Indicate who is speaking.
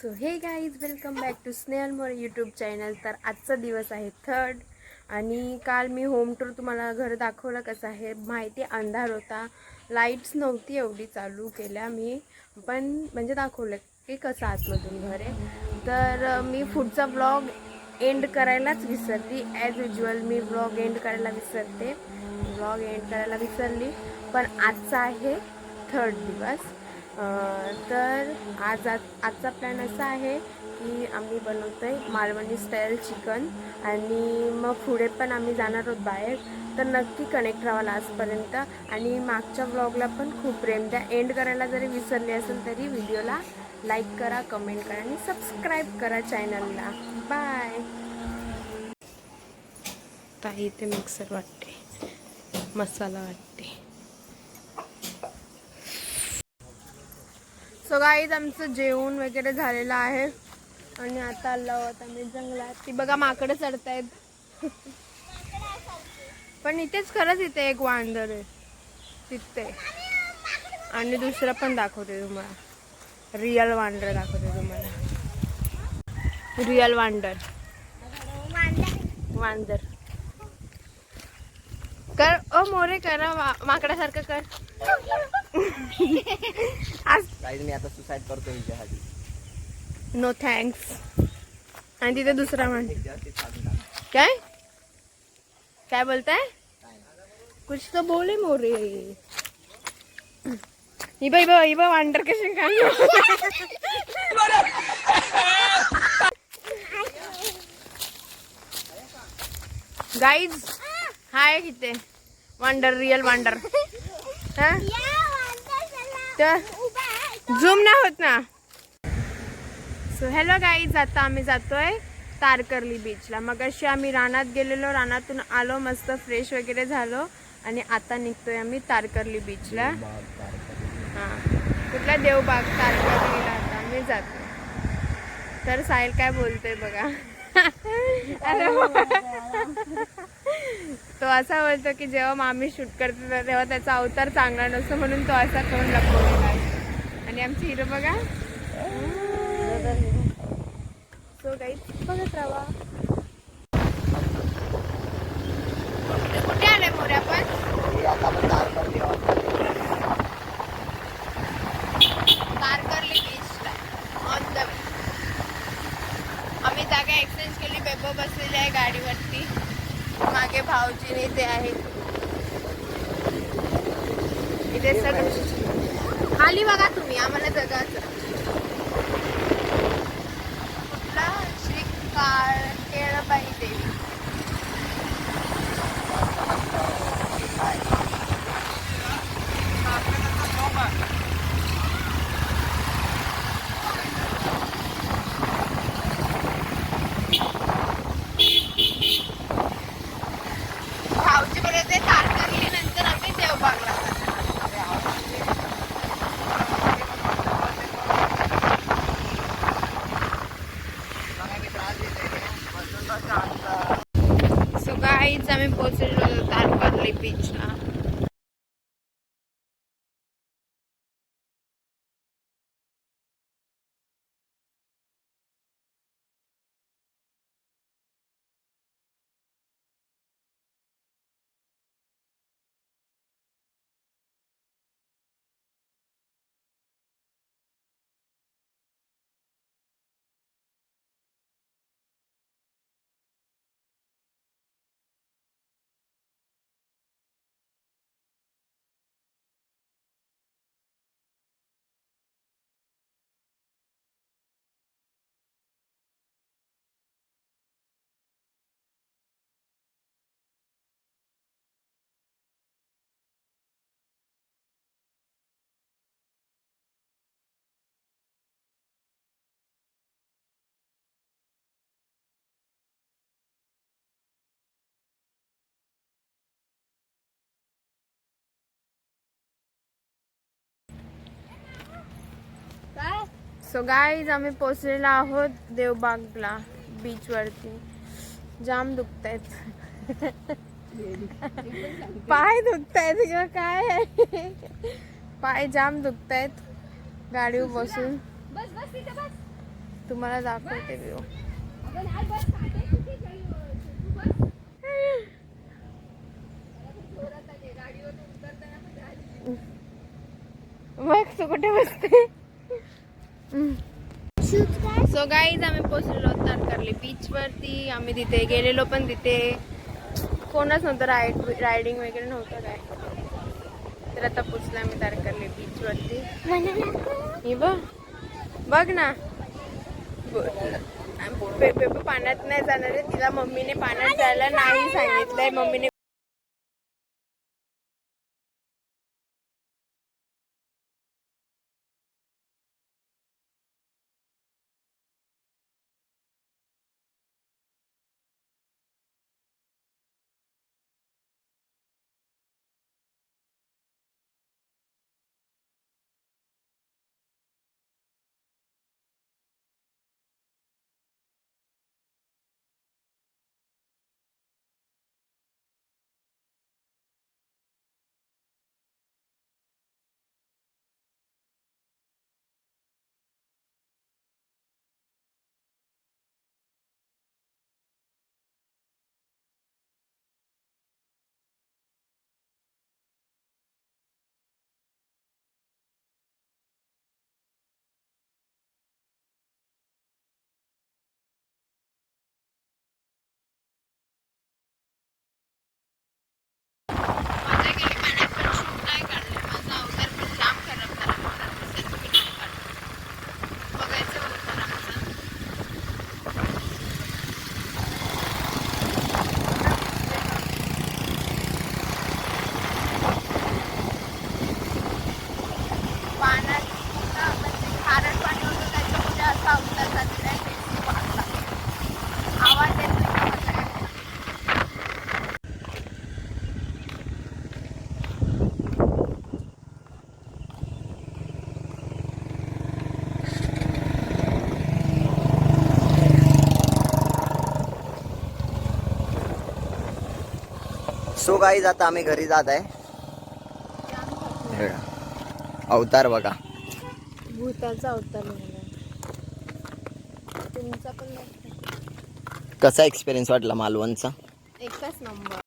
Speaker 1: So hey guys welcome back to Snehal More YouTube channel तर आजचा दिवस आहे थर्ड आणि काल मी होम टूर तुम्हाला घर दाखवलं कसं आहे. माहिती अंधार होता. लाईट्स नव्हती एवढी चालू केल्या मी. पण म्हणजे दाखवलं की कसं आतमधून घर आहे. तर मी पुढचा ब्लॉग एंड करायलाच विसरली. ॲज युजल मी ब्लॉग एंड करायला विसरते. ब्लॉग एंड करायला विसरली. पण आजचा आहे थर्ड दिवस. तर आज आज- आजचा प्लॅन असा आहे की आम्ही बनवतो आहे मालवणी स्टाईल चिकन आणि मग पुढे पण आम्ही जाणार आहोत बाहेर. तर नक्की कनेक्ट राहाल आजपर्यंत आणि मागच्या ब्लॉगला पण खूप प्रेम द्या. एंड करायला जरी विसरली असेल तरी व्हिडिओला लाईक करा कमेंट करा आणि सबस्क्राईब करा चॅनलला बाय ताई ते मिक्सर वाटते. मसाला वाटते. सो गाईज आमचं जेवण वगैरे झालेलं आहे. आणि आता आलो आहोत आम्ही जंगलात. ती बघा माकडं चढतायत. पण इथेच खरंच इथे एक वांदर आहे. तिथे. आणि दुसरं पण दाखवते तुम्हाला. रिअल वांडर दाखवते तुम्हाला. Real wonder wonder. कर ओ मोरे करा माकडासारखं कर. आज
Speaker 2: गाईज मी आता सुसाईड करतो हिच्यासाठी.
Speaker 1: नो थँक्स आणि तिथे दुसरा म्हण. काय? काय बोलताय? कुछ तो बोले मोरे. इबा इबा इबा वांडर कसे काय गाईज हाय किती वांडर रिअल वांडर हा? तर झूम ना होत ना. सो हॅलो गाईज आता आम्ही जातोय तारकर्ली बीचला मग अशी आम्ही रानात गेलेलो रानातून आलो मस्त फ्रेश वगैरे झालो आणि आता निघतोय आम्ही तारकर्ली बीचला हां. कुठला देवबाग? तारकर्लीला आता आम्ही जातो तर साहिल काय बोलतोय बघा. अरे तो असा बोलतो की जेव्हा मामी शूट करते ना, तेव्हा त्याचा अवतार चांगला नसतो म्हणून तो असा तोंड लपवलेला आहे. आणि आमची हिरो बघा. सो काही बघत राहा. कुठे आले मोरे आपण?
Speaker 2: हे आता
Speaker 1: आम्ही जागा एक्सचेंज केली बेबो बसलेली आहे गाडीवरती. भाऊजीने ते आहे इथे सगळं खाली बघा तुम्ही आम्हाला जगाच. कुठला? श्री काळ देवी भाऊजी बरोबर तारकर्ली नंतर आम्ही देवबागला सो गाईच आम्ही पोहोचलेलो सो गाईज आम्ही पोचलेलो आहोत देवबागला बीचवरती जाम दुखतायत. पाय दुखतायत किंवा काय? पाय जाम दुखतायत. गाडीवर बसून
Speaker 3: बस बस तिथे बस.
Speaker 1: तुम्हाला दाखवते व्ह्यू बघ तू कुठे बसते? सो गाईज आम्ही पोचलेलो आहोत तारकर्ली बीच वरती. आम्ही तिथे गेलेलो पण तिथे कोणच नव्हतं राईड रायडिंग वगैरे नव्हतं काय. तर आता पोचलो आम्ही तारकर्ली बीच वरती. बघ. बघ ना. पाण्यात नाही जाणार आहे. तिला मम्मीने पाण्यात जायला नाही सांगितलंय. मम्मीने
Speaker 2: गाईज आता आम्ही घरी जात आहे. अवतार बघा.
Speaker 1: भूताचा अवतार तुमचा पण.
Speaker 2: कसा एक्सपिरियन्स वाटला मालवणचा?
Speaker 1: एकच नंबर